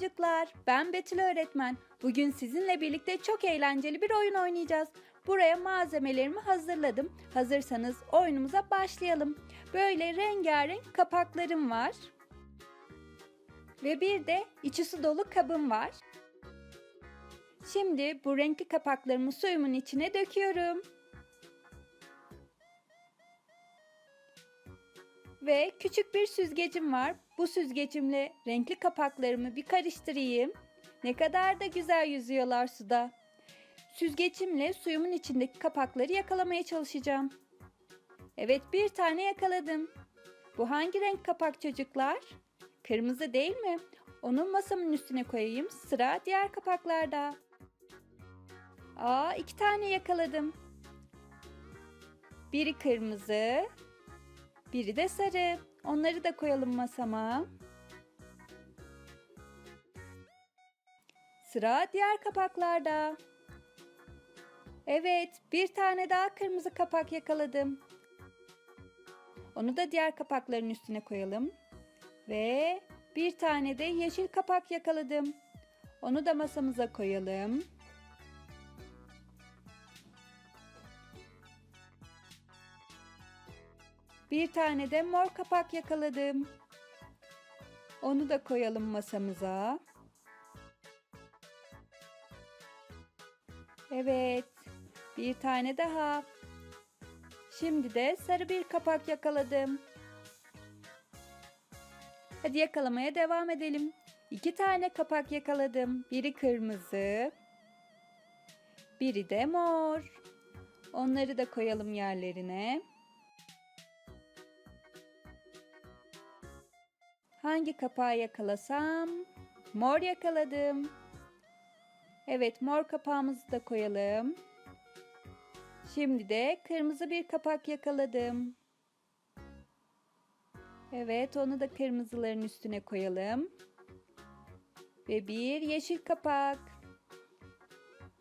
çocuklar. Ben Betül öğretmen. Bugün sizinle birlikte çok eğlenceli bir oyun oynayacağız. Buraya malzemelerimi hazırladım. Hazırsanız oyunumuza başlayalım. Böyle rengarenk kapaklarım var. Ve bir de içi su dolu kabım var. Şimdi bu renkli kapaklarımı suyumun içine döküyorum. Ve küçük bir süzgecim var. Bu süzgecimle renkli kapaklarımı bir karıştırayım. Ne kadar da güzel yüzüyorlar suda. Süzgecimle suyumun içindeki kapakları yakalamaya çalışacağım. Evet bir tane yakaladım. Bu hangi renk kapak çocuklar? Kırmızı değil mi? Onu masamın üstüne koyayım. Sıra diğer kapaklarda. Aa iki tane yakaladım. Biri kırmızı, biri de sarı. Onları da koyalım masama. Sıra diğer kapaklarda. Evet, bir tane daha kırmızı kapak yakaladım. Onu da diğer kapakların üstüne koyalım. Ve bir tane de yeşil kapak yakaladım. Onu da masamıza koyalım. Bir tane de mor kapak yakaladım. Onu da koyalım masamıza. Evet. Bir tane daha. Şimdi de sarı bir kapak yakaladım. Hadi yakalamaya devam edelim. İki tane kapak yakaladım. Biri kırmızı, biri de mor. Onları da koyalım yerlerine. Hangi kapağı yakalasam? Mor yakaladım. Evet, mor kapağımızı da koyalım. Şimdi de kırmızı bir kapak yakaladım. Evet, onu da kırmızıların üstüne koyalım. Ve bir yeşil kapak.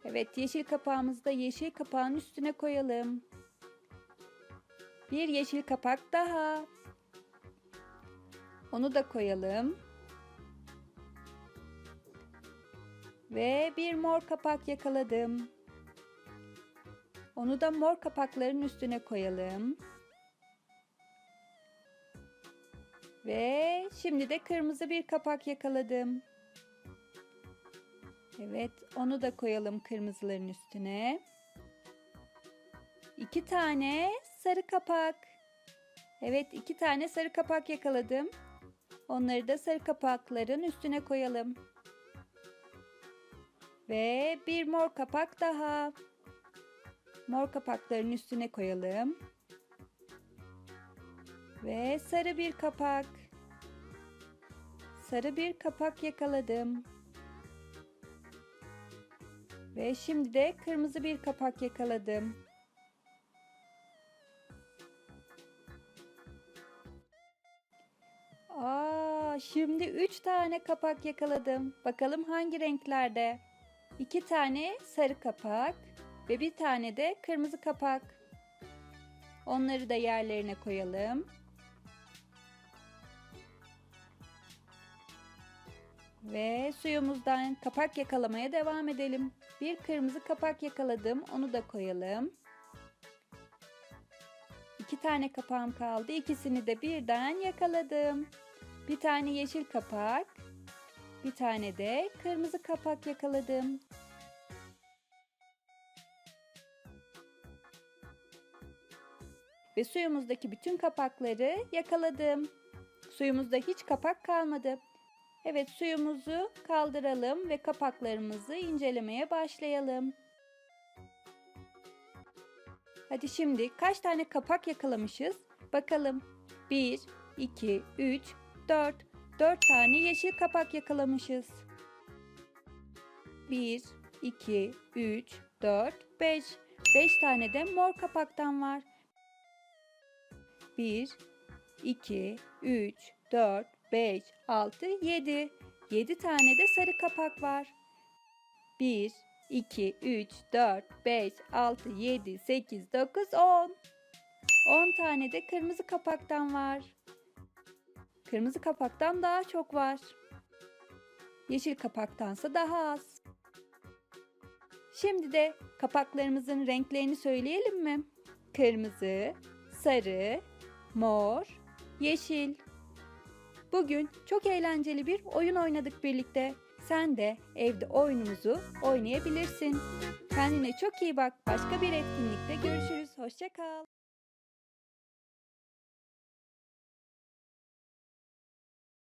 Evet, yeşil kapağımızı da yeşil kapağın üstüne koyalım. Bir yeşil kapak daha. Onu da koyalım. Ve bir mor kapak yakaladım. Onu da mor kapakların üstüne koyalım. Ve şimdi de kırmızı bir kapak yakaladım. Evet, onu da koyalım kırmızıların üstüne. İki tane sarı kapak. Evet, iki tane sarı kapak yakaladım. Onları da sarı kapakların üstüne koyalım. Ve bir mor kapak daha. Mor kapakların üstüne koyalım. Ve sarı bir kapak. Sarı bir kapak yakaladım. Ve şimdi de kırmızı bir kapak yakaladım. Şimdi üç tane kapak yakaladım. Bakalım hangi renklerde? İki tane sarı kapak ve bir tane de kırmızı kapak. Onları da yerlerine koyalım. Ve suyumuzdan kapak yakalamaya devam edelim. Bir kırmızı kapak yakaladım. Onu da koyalım. İki tane kapağım kaldı. İkisini de birden yakaladım. Bir tane yeşil kapak, bir tane de kırmızı kapak yakaladım. Ve suyumuzdaki bütün kapakları yakaladım. Suyumuzda hiç kapak kalmadı. Evet suyumuzu kaldıralım ve kapaklarımızı incelemeye başlayalım. Hadi şimdi kaç tane kapak yakalamışız? Bakalım. 1, 2, 3, 4. 4 tane yeşil kapak yakalamışız. 1, 2, 3, 4, 5. 5 tane de mor kapaktan var. 1, 2, 3, 4, 5, 6, 7. 7 tane de sarı kapak var. 1, 2, 3, 4, 5, 6, 7, 8, 9, 10. 10 tane de kırmızı kapaktan var. Kırmızı kapaktan daha çok var. yeşil kapaktansa daha az. Şimdi de kapaklarımızın renklerini söyleyelim mi? Kırmızı, sarı, mor, yeşil. Bugün çok eğlenceli bir oyun oynadık birlikte. Sen de evde oyunumuzu oynayabilirsin. Kendine çok iyi bak. Başka bir etkinlikte görüşürüz. Hoşça kal.